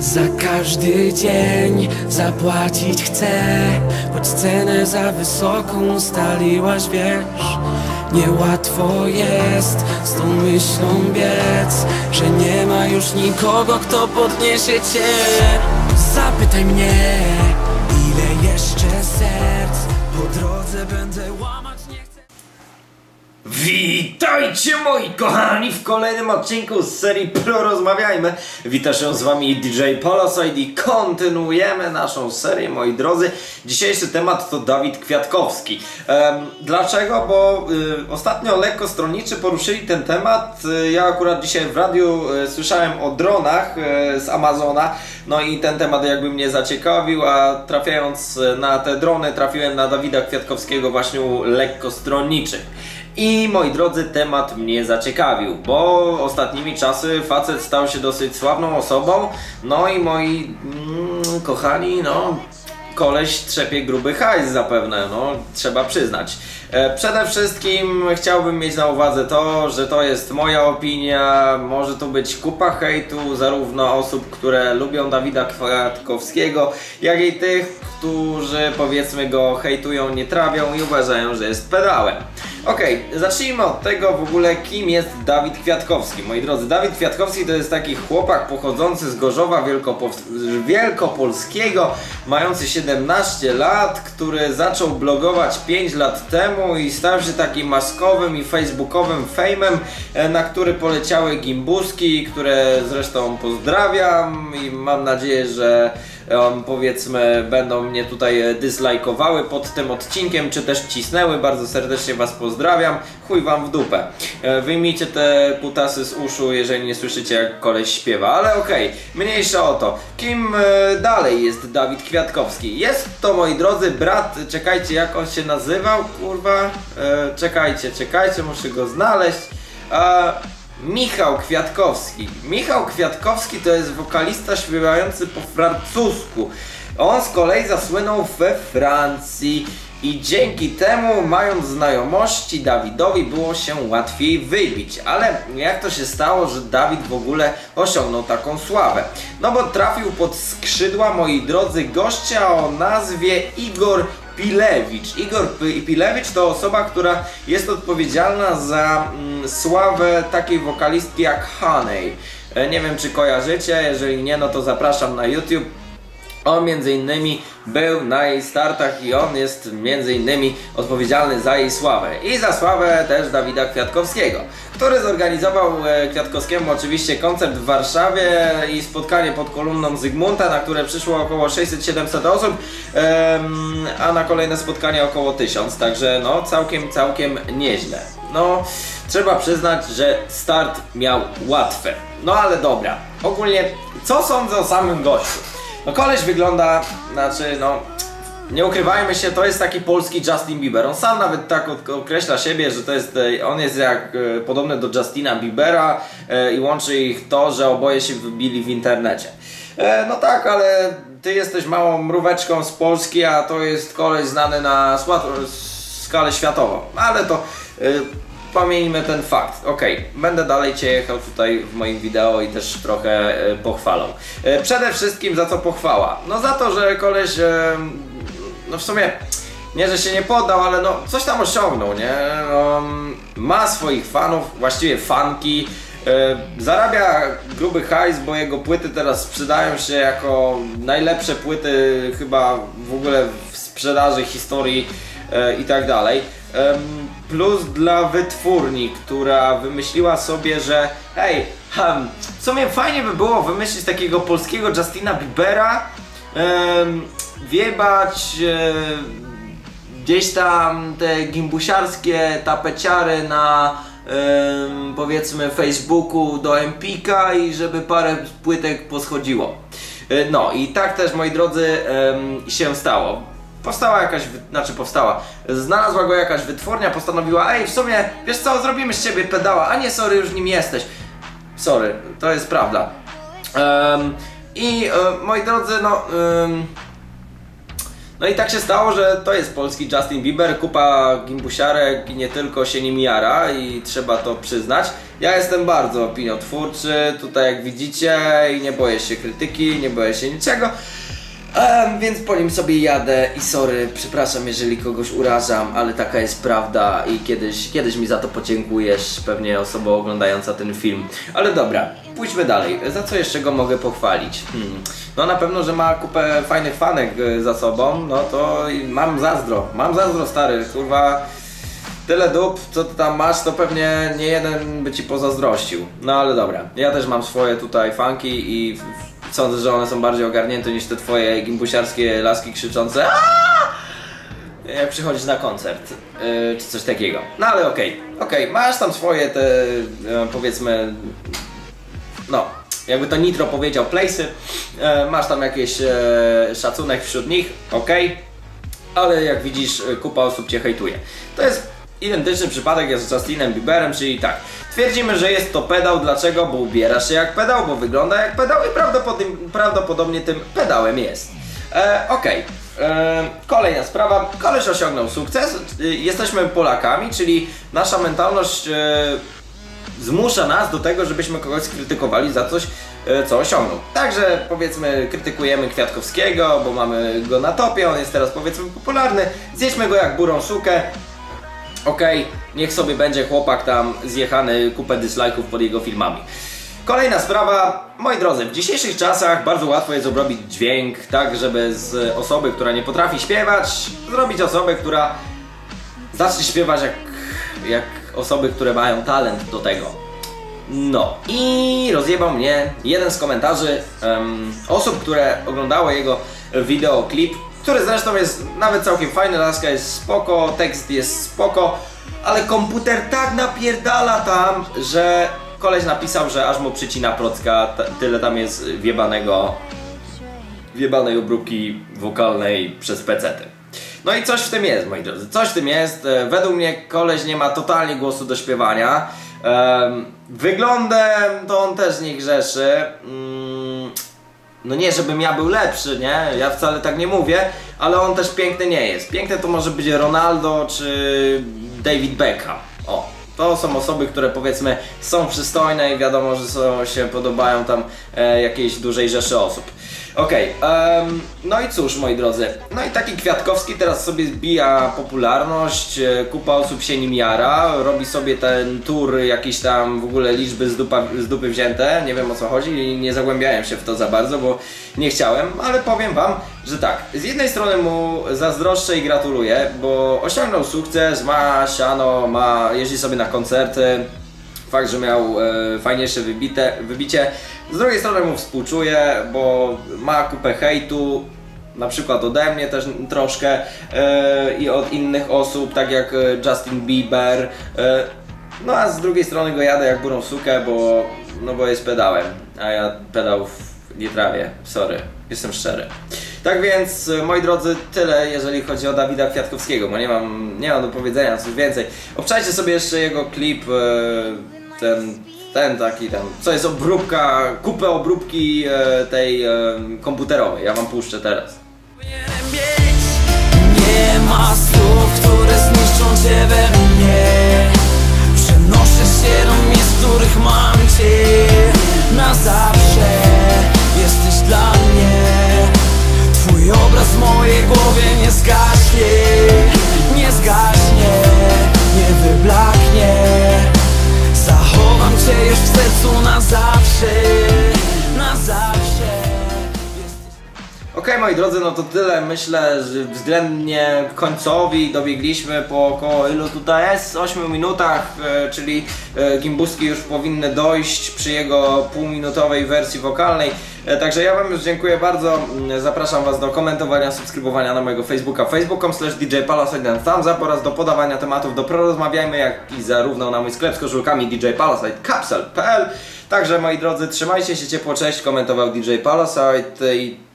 Za każdy dzień zapłacić chcę, choć cenę za wysoką ustaliłaś, wiesz. Niełatwo jest z tą myślą biec, że nie ma już nikogo, kto podniesie cię. Zapytaj mnie, ile jeszcze serc po drodze będę łamać. Witajcie moi kochani w kolejnym odcinku z serii Pro Rozmawiajmy. Wita się z wami DJ Poloside i kontynuujemy naszą serię moi drodzy. Dzisiejszy temat to Dawid Kwiatkowski. Em, dlaczego? Bo y, ostatnio lekko stronniczy poruszyli ten temat. Y, ja akurat dzisiaj w radiu y, słyszałem o dronach y, z Amazona. No i ten temat jakby mnie zaciekawił, a trafiając na te drony trafiłem na Dawida Kwiatkowskiego właśnie u lekko stronniczych. I moi drodzy, temat mnie zaciekawił, bo ostatnimi czasy facet stał się dosyć sławną osobą. No i moi mm, kochani, no koleś trzepie gruby hajs zapewne, no trzeba przyznać. E, przede wszystkim chciałbym mieć na uwadze to, że to jest moja opinia, może tu być kupa hejtu, zarówno osób, które lubią Dawida Kwiatkowskiego, jak i tych, którzy powiedzmy go hejtują, nie trawią i uważają, że jest pedałem. Okej, zacznijmy od tego w ogóle, kim jest Dawid Kwiatkowski. Moi drodzy, Dawid Kwiatkowski to jest taki chłopak pochodzący z Gorzowa Wielkopo- Wielkopolskiego, mający 17 lat, który zaczął blogować 5 lat temu i stał się takim maskowym i facebookowym fejmem, e, na który poleciały gimbuski, które zresztą pozdrawiam i mam nadzieję, że um, powiedzmy będą mnie tutaj e, dyslajkowały pod tym odcinkiem, czy też cisnęły. Bardzo serdecznie Was pozdrawiam. Chuj Wam w dupę. E, Wyjmijcie te kutasy z uszu, jeżeli nie słyszycie jak koleś śpiewa, ale okej, mniejsza o to. Kim e, dalej jest Dawid Kwiatkowski? Jest to, moi drodzy, brat, czekajcie jak on się nazywał, kurwa, e, czekajcie, czekajcie, muszę go znaleźć. A, Michał Kwiatkowski. Michał Kwiatkowski to jest wokalista śpiewający po francusku. On z kolei zasłynął we Francji i dzięki temu, mając znajomości, Dawidowi było się łatwiej wybić. Ale jak to się stało, że Dawid w ogóle osiągnął taką sławę? No bo trafił pod skrzydła, moi drodzy, gościa o nazwie Igor Pilewicz. Igor Pilewicz to osoba, która jest odpowiedzialna za mm, sławę takiej wokalistki jak Honey. E, Nie wiem czy kojarzycie, jeżeli nie, no to zapraszam na YouTube. On między innymi był na jej startach i on jest między innymi odpowiedzialny za jej sławę. I za sławę też Dawida Kwiatkowskiego, który zorganizował e, Kwiatkowskiemu oczywiście koncert w Warszawie i spotkanie pod kolumną Zygmunta, na które przyszło około 600-700 osób, a na kolejne spotkanie około 1000, także no całkiem, całkiem nieźle. No, trzeba przyznać, że start miał łatwy. No ale dobra, ogólnie co sądzę o samym gościu? No koleś wygląda, znaczy no nie ukrywajmy się, to jest taki polski Justin Bieber. On sam nawet tak określa siebie, że to jest, e, on jest jak e, podobny do Justina Biebera e, i łączy ich to, że oboje się wybili w internecie. No tak, ale ty jesteś małą mróweczką z Polski, a to jest koleś znany na skalę światową. Ale to Pomijmy ten fakt. Okej, będę dalej Cię jechał tutaj w moim wideo i też trochę e, pochwalą. E, przede wszystkim za co pochwała? No za to, że koleś, e, no w sumie nie, że się nie poddał, ale no coś tam osiągnął, nie? No, ma swoich fanów, właściwie fanki. Zarabia gruby hajs, bo jego płyty teraz sprzedają się jako najlepsze płyty chyba w ogóle w sprzedaży historii i tak dalej. Plus dla wytwórni, która wymyśliła sobie, że hej, hmm, w sumie fajnie by było wymyślić takiego polskiego Justina Biebera, em, wiebać em, gdzieś tam te gimbusiarskie tapeciary na em, powiedzmy Facebooku do Empika i żeby parę płytek poschodziło. E, No i tak też moi drodzy się stało. Powstała jakaś, znaczy powstała, znalazła go jakaś wytwórnia, postanowiła, ej w sumie, wiesz co, zrobimy z ciebie pedała, a nie sorry, już nim jesteś. Sorry, to jest prawda. Em, I e, moi drodzy, no... em, No i tak się stało, że to jest polski Justin Bieber, kupa gimbusiarek i nie tylko się nim jara i trzeba to przyznać. Ja jestem bardzo opiniotwórczy, tutaj jak widzicie i nie boję się krytyki, nie boję się niczego. Em, więc po nim sobie jadę i sorry, przepraszam jeżeli kogoś urażam, ale taka jest prawda i kiedyś, kiedyś mi za to podziękujesz, pewnie osoba oglądająca ten film. Ale dobra, pójdźmy dalej. Za co jeszcze go mogę pochwalić? Hmm. No na pewno, że ma kupę fajnych fanek y, za sobą, no to mam zazdro, mam zazdro stary, kurwa tyle dup, co ty tam masz, to pewnie nie jeden by ci pozazdrościł. No ale dobra, ja też mam swoje tutaj fanki i sądzę, że one są bardziej ogarnięte niż te twoje gimbusiarskie laski krzyczące. Jak przychodzisz na koncert, yy, czy coś takiego. No ale okej, okej, masz tam swoje te, yy, powiedzmy, no, jakby to Nitro powiedział, place'y, e, masz tam jakiś e, szacunek wśród nich, okej, ale jak widzisz, e, kupa osób cię hejtuje. To jest identyczny przypadek jak z Justinem Bieberem, czyli tak, twierdzimy, że jest to pedał, dlaczego? Bo ubiera się jak pedał, bo wygląda jak pedał i prawdopodobnie, prawdopodobnie tym pedałem jest. E, Okej. E, Kolejna sprawa. Koleś osiągnął sukces. E, Jesteśmy Polakami, czyli nasza mentalność e, zmusza nas do tego, żebyśmy kogoś skrytykowali za coś, co osiągnął. Także powiedzmy, krytykujemy Kwiatkowskiego, bo mamy go na topie, on jest teraz powiedzmy popularny. Zjedźmy go jak burą sukę. Okej, niech sobie będzie chłopak tam zjechany kupę dislike'ów pod jego filmami. Kolejna sprawa, moi drodzy, w dzisiejszych czasach bardzo łatwo jest obrobić dźwięk, tak żeby z osoby, która nie potrafi śpiewać, zrobić osobę, która zacznie śpiewać jak, jak osoby, które mają talent do tego. No i rozjebał mnie jeden z komentarzy em, osób, które oglądały jego wideoklip, który zresztą jest nawet całkiem fajny, laska jest spoko, tekst jest spoko, ale komputer tak napierdala tam, że koleś napisał, że aż mu przycina procka, tyle tam jest wjebanego wjebanej obróbki wokalnej przez pecety. No i coś w tym jest, moi drodzy, coś w tym jest. E, Według mnie koleś nie ma totalnie głosu do śpiewania. Em, Wyglądem to on też nie grzeszy. No nie, żebym ja był lepszy, nie? Ja wcale tak nie mówię, ale on też piękny nie jest. Piękny to może być Ronaldo czy David Beckham. O, to są osoby, które powiedzmy są przystojne i wiadomo, że są, się podobają tam e, jakiejś dużej rzeszy osób. Okej, em, no i cóż moi drodzy, no i taki Kwiatkowski teraz sobie zbija popularność, e, kupa osób się nim jara, robi sobie ten tour jakieś tam w ogóle liczby z, dupa, z dupy wzięte, nie wiem o co chodzi i nie zagłębiałem się w to za bardzo, bo nie chciałem, ale powiem wam, że tak, z jednej strony mu zazdroszczę i gratuluję, bo osiągnął sukces, ma siano, ma, jeździ sobie na koncerty, fakt, że miał e, fajniejsze wybite, wybicie. Z drugiej strony mu współczuję, bo ma kupę hejtu, na przykład ode mnie też troszkę e, i od innych osób, tak jak e, Justin Bieber. E, no a z drugiej strony go jadę jak burą sukę, bo, no bo jest pedałem, a ja pedałów nie trawię, sorry, jestem szczery. Tak więc, e, moi drodzy, tyle jeżeli chodzi o Dawida Kwiatkowskiego, bo nie mam, nie mam do powiedzenia coś więcej. Obczajcie sobie jeszcze jego klip, e, ten, ten taki tam, co jest obróbka, kupę obróbki e, tej e, komputerowej, ja wam puszczę teraz. Nie ma słów, moi drodzy, no to tyle. Myślę, że względnie końcowi dobiegliśmy po około ilu tutaj jest? 8 minutach, e, czyli e, gimbuski już powinny dojść przy jego półminutowej wersji wokalnej. E, także ja wam już dziękuję bardzo. Mm, Zapraszam was do komentowania, subskrybowania na mojego Facebooka facebook.com slash thumbs up oraz do podawania tematów do Prorozmawiajmy, jak i zarówno na mój sklep z koszulkami DJ Palasite Capsule.pl Także moi drodzy, trzymajcie się ciepło, cześć, komentował DJ Palasite i